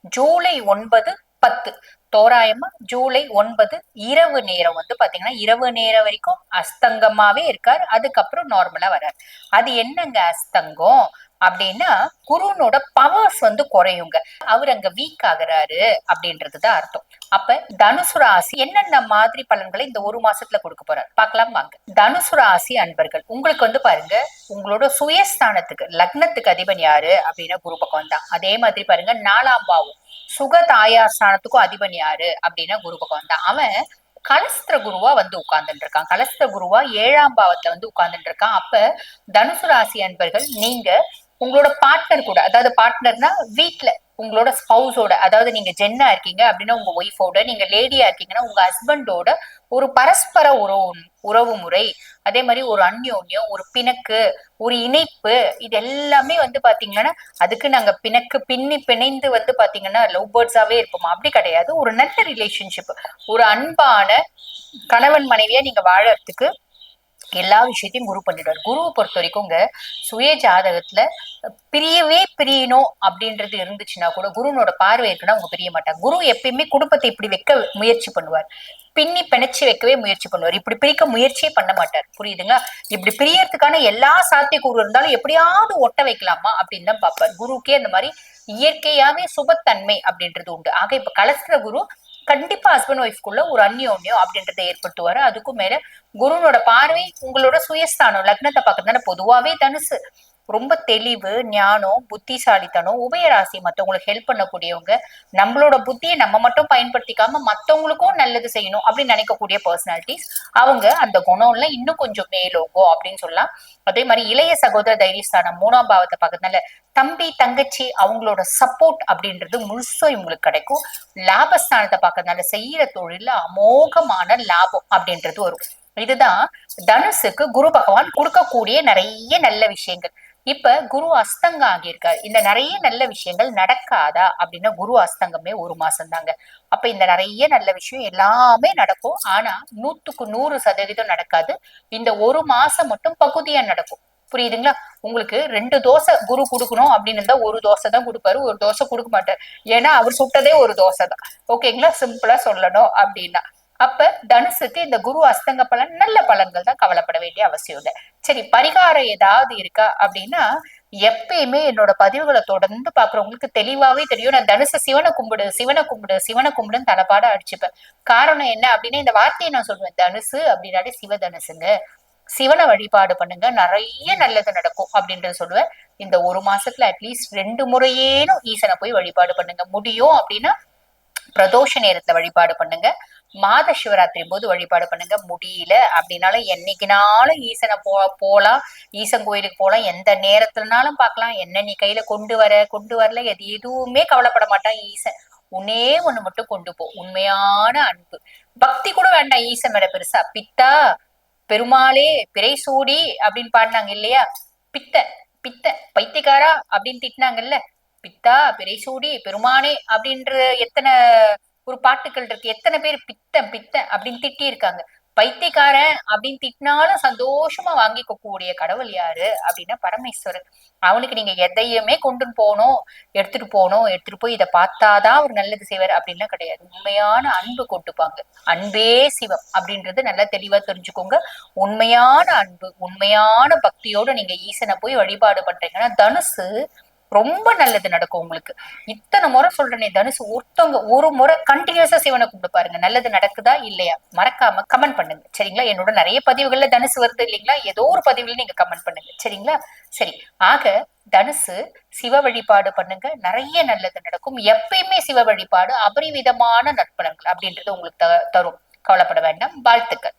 ஜூலை ஒன்பது பத்து. தோராயமா ஜூலை ஒன்பது இரவு நேரம் வந்து பாத்தீங்கன்னா இரவு நேரம் வரைக்கும் அஸ்தங்கமாவே இருக்கார். அதுக்கப்புறம் நார்மலா வர்றார். அது என்னங்க அஸ்தங்கம்? அப்படின்னா குருனோட பவர்ஸ் வந்து குறையுங்க. அவர் அங்க வீக் ஆகுறாரு அப்படின்றதுதான் அர்த்தம். அப்ப தனுசு ராசி என்னென்ன மாதிரி பலன்களை இந்த ஒரு மாசத்துல கொடுக்க போறாரு? பார்க்கலாம் வாங்க. தனுசு ராசி அன்பர்கள் உங்களுக்கு வந்து பாருங்க உங்களோட சுயஸ்தானத்துக்கு லக்னத்துக்கு அதிபன் யாரு? அப்படின்னா குரு பகவான் தான். அதே மாதிரி பாருங்க நாலாம் பாவம் சுக தாயாஸ்தானத்துக்கும் அதிபன் யாரு? அப்படின்னா குரு பகவான் தான். அவன் கலஸ்திர குருவா வந்து உட்கார்ந்துட்டு இருக்கான் கலஸ்திர குருவா ஏழாம் பாவத்துல வந்து உட்கார்ந்துட்டு இருக்கான் அப்ப தனுசு ராசி அன்பர்கள் நீங்க உங்களோட பார்ட்னர் கூட அதாவது பார்ட்னர்னா வீட்டுல உங்களோட ஸ்பவுஸோட அதாவது நீங்க ஜென்னா இருக்கீங்க அப்படின்னா உங்க ஒய்ஃபோட நீங்க லேடியா இருக்கீங்கன்னா உங்க ஹஸ்பண்டோட ஒரு பரஸ்பர உறவு உறவு முறை அதே மாதிரி ஒரு அந்யோன்யம் ஒரு பிணக்கு ஒரு இணைப்பு இது எல்லாமே வந்து பாத்தீங்கன்னா அதுக்கு நாங்க பிணக்கு பின்னி பிணைந்து வந்து பாத்தீங்கன்னா லவ் பேர்ட்ஸாவே இருப்போமா. அப்படி கிடையாது. ஒரு நல்ல ரிலேஷன்ஷிப் ஒரு அன்பான கணவன் மனைவியா நீங்க வாழறதுக்கு எல்லா விஷயத்தையும் குரு பண்ணிடுவார். குருவை பொறுத்த வரைக்கும் சுய ஜாதகத்துல பிரியவே பிரியணும் அப்படின்றது இருந்துச்சுன்னா கூட குருனோட பார்வை இருக்குன்னா அவங்க பிரிய மாட்டாங்க. குரு எப்பயுமே குடும்பத்தை இப்படி வைக்க முயற்சி பண்ணுவார். பின்னி பிணைச்சு வைக்கவே முயற்சி பண்ணுவார். இப்படி பிரிக்க முயற்சியே பண்ண மாட்டார். புரியுதுங்களா இப்படி பிரியறதுக்கான எல்லா சாத்தியக்கூறு இருந்தாலும் எப்படியாவது ஒட்ட வைக்கலாமா அப்படின்னு தான் பார்ப்பார். குருக்கே அந்த மாதிரி இயற்கையாவே சுபத்தன்மை அப்படின்றது உண்டு. ஆக இப்ப கலஸ்திர குரு கண்டிப்பா ஹஸ்பண்ட் ஒய்ஃப்குள்ள ஒரு அந்யோன்யம் அப்படின்றத ஏற்படுத்துவாரு. அதுக்கும் மேல குருனோட பார்வை உங்களோட சுயஸ்தானம் லக்னத்தை பார்க்கறதுனால பொதுவாவே தனுசு. ரொம்ப தெளிவு ஞானம் புத்திசாலித்தனம் உபயராசி மற்றவங்களுக்கு ஹெல்ப் பண்ணக்கூடியவங்க நம்மளோட புத்தியை நம்ம மட்டும் பயன்படுத்திக்காம மற்றவங்களுக்கும் நல்லது செய்யணும் அப்படின்னு நினைக்கக்கூடிய பர்சனாலிட்டிஸ் அவங்க அந்த குணம்ல இன்னும் கொஞ்சம் மேலோங்கும் அப்படின்னு சொல்லலாம். அதே மாதிரி இளைய சகோதர தைரியஸ்தானம் மூணாம் பாவத்தை பார்க்கறதுனால தம்பி தங்கச்சி அவங்களோட சப்போர்ட் அப்படின்றது முழுசும் இவங்களுக்கு கிடைக்கும். லாபஸ்தானத்தை பார்க்கறதுனால செய்யற தொழில அமோகமான லாபம் அப்படின்றது வரும். இதுதான் தனுசுக்கு குரு பகவான் கொடுக்கக்கூடிய நிறைய நல்ல விஷயங்கள். இப்ப குரு அஸ்தங்கம் ஆகியிருக்காரு. இந்த நிறைய நல்ல விஷயங்கள் நடக்காதா அப்படின்னா குரு அஸ்தங்கமே ஒரு மாசம் தாங்க அப்ப இந்த நிறைய நல்ல விஷயம் எல்லாமே நடக்கும். ஆனா நூத்துக்கு நூறு சதவீதம் நடக்காது. இந்த ஒரு மாசம் மட்டும் பகுதியா நடக்கும். புரியுதுங்களா? உங்களுக்கு ரெண்டு தோசை குரு கொடுக்கணும் அப்படின்னு இருந்தா ஒரு தோசை தான் கொடுப்பாரு. ஒரு தோசை கொடுக்க மாட்டார். ஏன்னா அவர் சுட்டதே ஒரு தோசை தான். ஓகேங்களா? சிம்பிளா சொல்லணும் அப்படின்னா. அப்ப தனுசுக்கு இந்த குரு அஸ்தங்க பலன் நல்ல பலன்கள் தான் கவலைப்பட வேண்டிய அவசியம் இல்லை. சரி பரிகாரம் ஏதாவது இருக்கா அப்படின்னா எப்பயுமே என்னோட பதிவுகளை தொடர்ந்து பாக்குறவங்களுக்கு தெளிவாவே தெரியும். நான் தனுச சிவனை கும்பிடு சிவனை கும்பிடு சிவனை கும்பிடுன்னு தலைப்பாட அடிச்சுப்பேன். காரணம் என்ன அப்படின்னா இந்த வார்த்தையை நான் சொல்லுவேன். தனுசு அப்படின்னாலே சிவ தனுசுங்க. சிவனை வழிபாடு பண்ணுங்க. நிறைய நல்லது நடக்கும் அப்படின்றத சொல்லுவேன். இந்த ஒரு மாசத்துல அட்லீஸ்ட் ரெண்டு முறையேனும் ஈசனை போய் வழிபாடு பண்ணுங்க. முடியும் அப்படின்னா பிரதோஷ நேரத்துல வழிபாடு பண்ணுங்க. மாத சிவராத்திரி போது வழிபாடு பண்ணுங்க. முடியல அப்படின்னாலும் என்னைக்குனாலும் ஈசனை போ போலாம். ஈசன் கோயிலுக்கு போகலாம் எந்த நேரத்துலனாலும் பார்க்கலாம். என்ன நீ கையில கொண்டு வர கொண்டு வரல எது எதுவுமே கவலைப்பட மாட்டான் ஈசன். உன்னே ஒண்ணு மட்டும் கொண்டு போ. உண்மையான அன்பு. பக்தி கூட வேண்டாம் ஈசன் மேல பெருசா. பித்தா பெருமாளே பிறை சூடி அப்படின்னு பாடினாங்க இல்லையா? பித்த பித்த பைத்தியக்காரா அப்படின்னு திட்டினாங்கல்ல? பித்தா பிறை சூடி பெருமானே அப்படின்ற எத்தனை ஒரு பாட்டுகள் இருக்கு. எத்தனை பேர் பித்தன் பித்தன் அப்படின்னு திட்டி இருக்காங்க பைத்தியக்காரன் அப்படின்னு திட்டினாலும் சந்தோஷமா வாங்கிக்க கூடிய கடவுள் யாரு அப்படின்னா பரமேஸ்வரர் அவனுக்கு நீங்க எதையுமே கொண்டு போகணும் எடுத்துட்டு போகணும் எடுத்துட்டு போய் இதை பார்த்தாதான் அவர் நல்லது செய்வார் அப்படின்லாம் கிடையாது. உண்மையான அன்பு கொட்டுப்பாங்க. அன்பே சிவம் அப்படின்றது நல்லா தெளிவா தெரிஞ்சுக்கோங்க. உண்மையான அன்பு உண்மையான பக்தியோட நீங்க ஈசனை போய் வழிபாடு பண்றீங்கன்னா தனுசு ரொம்ப நல்லது நடக்கும் உங்களுக்கு. இத்தனை முறை சொல்றேனே தனுசு ஒருத்தவங்க ஒரு முறை கண்டினியூஸா சிவனை கூப்பிட்டு பாருங்க. நல்லது நடக்குதா இல்லையா? மறக்காம கமெண்ட் பண்ணுங்க. சரிங்களா? என்னோட நிறைய பதிவுகள்ல தனுசு வருது இல்லைங்களா? ஏதோ ஒரு பதிவுல நீங்க கமெண்ட் பண்ணுங்க. சரிங்களா? சரி. ஆக தனுசு சிவ வழிபாடு பண்ணுங்க. நிறைய நல்லது நடக்கும். எப்பயுமே சிவ வழிபாடு அபரிவிதமான நற்பலன்கள் அப்படின்றது உங்களுக்கு தரும். கவலைப்பட வேண்டாம். வாழ்த்துக்கள்.